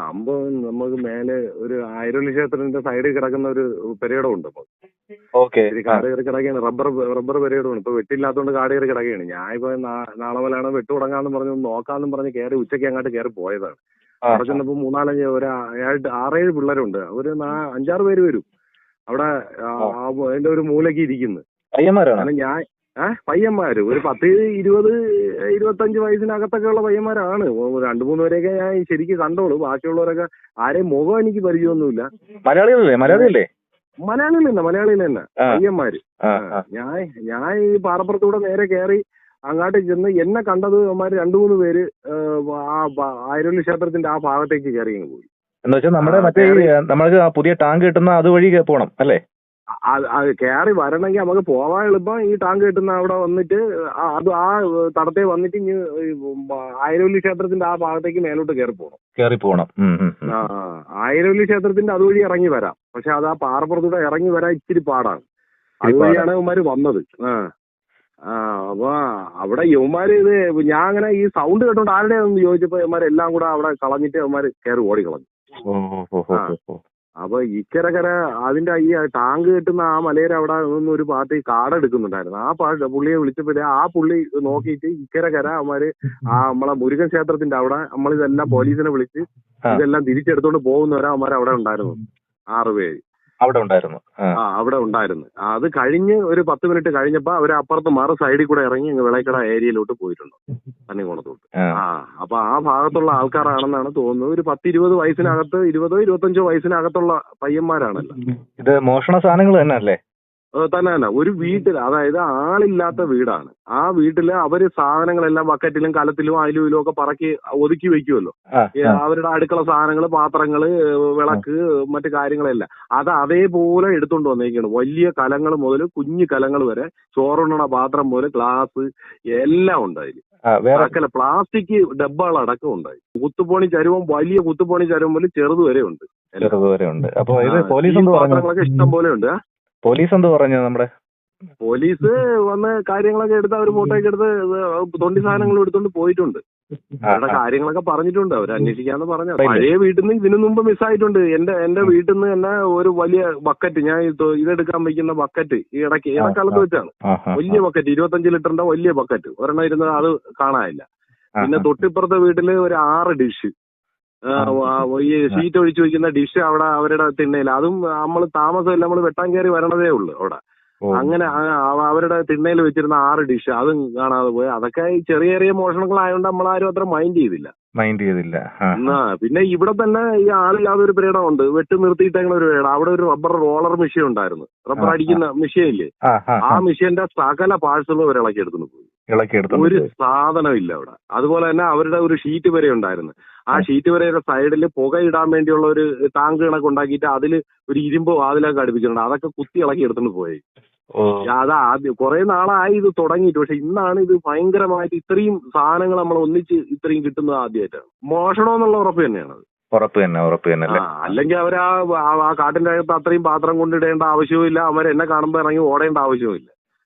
സംഭവം നമുക്ക് മേലെ ഒരു ആയിരവല്ലി ക്ഷേത്രത്തിന്റെ സൈഡിൽ കിടക്കുന്ന ഒരു പെരേഡോ ഉണ്ട് ഓക്കെ. കാട് കയറി കിടക്കുകയാണ്. റബ്ബർ റബ്ബർ പെരയിടമാണ് ഇപ്പൊ വെട്ടില്ലാത്തതുകൊണ്ട് കാട് കയറി കിടക്കുകയാണ്. ഞാൻ ഇപ്പൊ നാളെ മുതലാണ് വെട്ട് തുടങ്ങാന്ന് പറഞ്ഞു നോക്കാന്നും പറഞ്ഞ് കയറി ഉച്ചയ്ക്ക് അങ്ങോട്ട് കയറി പോയതാണ്. അവിടെ ചെന്നപ്പോ മൂന്നാലഞ്ച് ഒരു ഏഴ് ആറേഴ് പിള്ളേരുണ്ട്. ഒരു അഞ്ചാറ് പേര് വരും. അവിടെ അതിന്റെ ഒരു മൂലയ്ക്ക് ഇരിക്കുന്നു. ഞാൻ ഏഹ് പയ്യന്മാര്. ഒരു പത്ത് ഇരുപത് ഇരുപത്തഞ്ച് വയസ്സിനകത്തൊക്കെ ഉള്ള പയ്യന്മാരാണ് രണ്ട് മൂന്ന് പേരെയൊക്കെ ഞാൻ ശരിക്കും കണ്ടോളൂ. ബാക്കിയുള്ളവരൊക്കെ ആരെയും മുഖം എനിക്ക് പരിചയമൊന്നുമില്ല. മലയാളികളല്ലേ? മലയാളിയല്ലേ? മലയാളികൾ തന്നെ. മലയാളികൾ തന്നെ. പയ്യന്മാര്. ഞാൻ ഞാൻ ഈ പാറപ്പുറത്തൂടെ നേരെ കയറി അങ്ങോട്ട് ചെന്ന് എന്നെ കണ്ടത് അവന്മാര് രണ്ടു മൂന്ന് പേര് ആ ആയിരവല്ലി ക്ഷേത്രത്തിന്റെ ആ ഭാഗത്തേക്ക് കയറി പോയി. എന്ന് വെച്ചാൽ നമ്മുടെ മറ്റേ. നമ്മൾക്ക് പുതിയ ടാങ്ക് കിട്ടുന്ന അതുവഴി പോണം അല്ലേ? അത് കയറി വരണമെങ്കിൽ നമുക്ക് പോവാൻ എളുപ്പം. ഈ ടാങ്ക് കിട്ടുന്ന അവിടെ വന്നിട്ട് അത് ആ തടത്തെ വന്നിട്ട് ഇനി ആയിരവല്ലി ക്ഷേത്രത്തിന്റെ ആ ഭാഗത്തേക്ക് മേലോട്ട് കയറി പോകണം കയറി പോകണം. ആ ആയിരവല്ലി ക്ഷേത്രത്തിന്റെ അതുവഴി ഇറങ്ങി വരാം. പക്ഷെ അത് ആ പാറപ്പുറത്തൂടെ ഇറങ്ങി വരാൻ ഇച്ചിരി പാടാണ്. അതുവഴിയാണ് ഇവന്മാര് വന്നത്. ആ ആ അപ്പൊ അവിടെ യവന്മാര് ഇത് ഞാൻ അങ്ങനെ ഈ സൗണ്ട് കേട്ടോണ്ട് ആരുടെയാണെന്ന് ചോദിച്ചപ്പോ ഇവന്മാര് എല്ലാം കൂടെ അവിടെ കളഞ്ഞിട്ട് ഇവന്മാര് കയറി ഓടി അപ്പൊ ഇക്കരക്കര അതിന്റെ ഈ ടാങ്ക് കെട്ടുന്ന ആ മലയുടെ അവിടെ നിന്ന് ഒരു പാർട്ടി കാടെടുക്കുന്നുണ്ടായിരുന്നു ആ പാ പുള്ളിയെ വിളിച്ചപ്പോഴേ ആ പുള്ളി നോക്കിയിട്ട് ഇക്കരക്കര അവന്മാര് ആ നമ്മളെ മുരുകൻ ക്ഷേത്രത്തിന്റെ അവിടെ നമ്മളിതെല്ലാം പോലീസിനെ വിളിച്ച് ഇതെല്ലാം തിരിച്ചെടുത്തോണ്ട് പോകുന്നവരെ അവന്മാർ അവിടെ ഉണ്ടായിരുന്നു ആറ് പേര്. അവിടെ ഉണ്ടായിരുന്നു. ആ. അവിടെ ഉണ്ടായിരുന്നു. അത് കഴിഞ്ഞ് ഒരു പത്ത് മിനിറ്റ് കഴിഞ്ഞപ്പോ അവർ അപ്പുറത്ത് മറു സൈഡിൽ കൂടെ ഇറങ്ങി ഇങ്ങ് വിളക്കട ഏരിയയിലോട്ട് പോയിട്ടുണ്ട്. തണ്ണിക്കോണത്തോട്ട് ആ. ആ അപ്പൊ ആ ഭാഗത്തുള്ള ആൾക്കാരാണെന്നാണ് തോന്നുന്നത്. ഒരു പത്ത് ഇരുപത് വയസ്സിനകത്ത് ഇരുപതോ ഇരുപത്തഞ്ചോ വയസ്സിനകത്തുള്ള പയ്യന്മാരാണല്ലോ. ഇത് മോഷണ സാധനങ്ങൾ തന്നെ അല്ലേ തന്നെ തന്നെ ഒരു വീട്ടിൽ അതായത് ആളില്ലാത്ത വീടാണ്. ആ വീട്ടിൽ അവർ സാധനങ്ങളെല്ലാം ബക്കറ്റിലും കലത്തിലും അതിലും ഇതിലും ഒക്കെ പറക്കി ഒതുക്കി വെക്കുമല്ലോ. അവരുടെ അടുക്കള സാധനങ്ങൾ പാത്രങ്ങൾ വിളക്ക് മറ്റു കാര്യങ്ങളെല്ലാം. അത് അതേപോലെ എടുത്തുകൊണ്ട് വന്നേക്കാണ്. വലിയ കലങ്ങൾ മുതൽ കുഞ്ഞു കലങ്ങൾ വരെ ചോറുണ്ണണ പാത്രം മുതൽ ഗ്ലാസ് എല്ലാം ഉണ്ടായി. അതിൽ പ്ലാസ്റ്റിക് ഡബ്ബകളടക്കം ഉണ്ടായി. കുത്തുപോണി ചരുവം വലിയ കുത്തുപോണി ചരുവം പോലെ ചെറുത് വരെ ഉണ്ട്. പാത്രങ്ങളൊക്കെ ഇഷ്ടം പോലെ ഉണ്ട്. പോലീസ് എന്ത് പറഞ്ഞു നമ്മുടെ? പോലീസ് വന്ന് കാര്യങ്ങളൊക്കെ എടുത്ത് അവർ ഫോട്ടോ ഒക്കെ എടുത്ത് തൊണ്ടി സാധനങ്ങൾ എടുത്തോണ്ട് പോയിട്ടുണ്ട്. അവരുടെ കാര്യങ്ങളൊക്കെ പറഞ്ഞിട്ടുണ്ട്. അവർ അന്വേഷിക്കാന്ന് പറഞ്ഞ. പഴയ വീട്ടിൽ നിന്ന് ഇതിനു മുമ്പ് മിസ്സായിട്ടുണ്ട്. എന്റെ എന്റെ വീട്ടിൽ നിന്ന് തന്നെ ഒരു വലിയ ബക്കറ്റ് ഞാൻ ഇതെടുക്കാൻ വയ്ക്കുന്ന ബക്കറ്റ് ഈ ഇടയ്ക്ക് ഇടക്കാലത്ത് വെച്ചാണ്? വലിയ ബക്കറ്റ് ഇരുപത്തഞ്ച് ലിറ്ററിന്റെ വലിയ ബക്കറ്റ് ഒരെണ്ണം ഇരുന്ന് അത് കാണാനില്ല. പിന്നെ തൊട്ടിപ്പുറത്തെ വീട്ടിൽ ഒരു ആറ് ഡിഷ് ഈ സീറ്റ് ഒഴിച്ചു വെക്കുന്ന ഡിഷ് അവിടെ അവരുടെ തിണ്ണയിൽ. അതും നമ്മൾ താമസമില്ല നമ്മൾ വെട്ടാൻ കയറി വരണതേ ഉള്ളൂ അവിടെ. അങ്ങനെ അവരുടെ തിണ്ണയിൽ വെച്ചിരുന്ന ആറ് ഡിഷ് അതും കാണാതെ പോയി. അതൊക്കെ ഈ ചെറിയ ചെറിയ മോഷണങ്ങളായതുകൊണ്ട് ആരും അത്ര മൈൻഡ് ചെയ്തില്ല. മൈൻഡ് ചെയ്തില്ല. പിന്നെ ഇവിടെ തന്നെ ഈ ആളില്ലാതെ ഒരു പേടം ഉണ്ട് വെട്ട് നിർത്തിയിട്ടങ്ങനെ ഒരു പേടം അവിടെ ഒരു റബ്ബർ റോളർ മെഷീൻ ഉണ്ടായിരുന്നു. റബ്ബർ അടിക്കുന്ന മെഷീൻ ഇല്ലേ? ആ. മെഷീന്റെ സകല പാഴ്സലും ഇളക്കി എടുത്തുകൊണ്ട് പോയി. ഒരു. സാധനം ഇല്ല അവിടെ. അതുപോലെ തന്നെ അവരുടെ ഒരു ഷീറ്റ് വരെ ഉണ്ടായിരുന്നു. ആ ഷീറ്റ് വരെയുടെ സൈഡിൽ പുക ഇടാൻ വേണ്ടിയുള്ള ഒരു ടാങ്ക് കണക്ക് ഉണ്ടാക്കിയിട്ട് അതിൽ ഒരു ഇരുമ്പ് വാതിലൊക്കെ അടുപ്പിച്ചിട്ടുണ്ട്. അതൊക്കെ കുത്തി ഇളക്കി എടുത്തുകൊണ്ട് പോയി. അത് ആദ്യം. കുറെ നാളായി ഇത് തുടങ്ങിയിട്ട്. പക്ഷെ ഇന്നാണ് ഇത് ഭയങ്കരമായിട്ട് ഇത്രയും സാധനങ്ങൾ നമ്മൾ ഒന്നിച്ച് ഇത്രയും കിട്ടുന്നത് ആദ്യമായിട്ടാണ് മോഷണം എന്നുള്ള ഉറപ്പ് തന്നെയാണ്. ഉറപ്പ് തന്നെ ഉറപ്പ് തന്നെ അല്ലെങ്കിൽ അവർ ആ കാട്ടിന്റെ അകത്ത് അത്രയും പാത്രം കൊണ്ടിടേണ്ട ആവശ്യവും ഇല്ല അവർ എന്നെ കാണുമ്പോൾ ഇറങ്ങി ഓടേണ്ട ആവശ്യവും ഇല്ല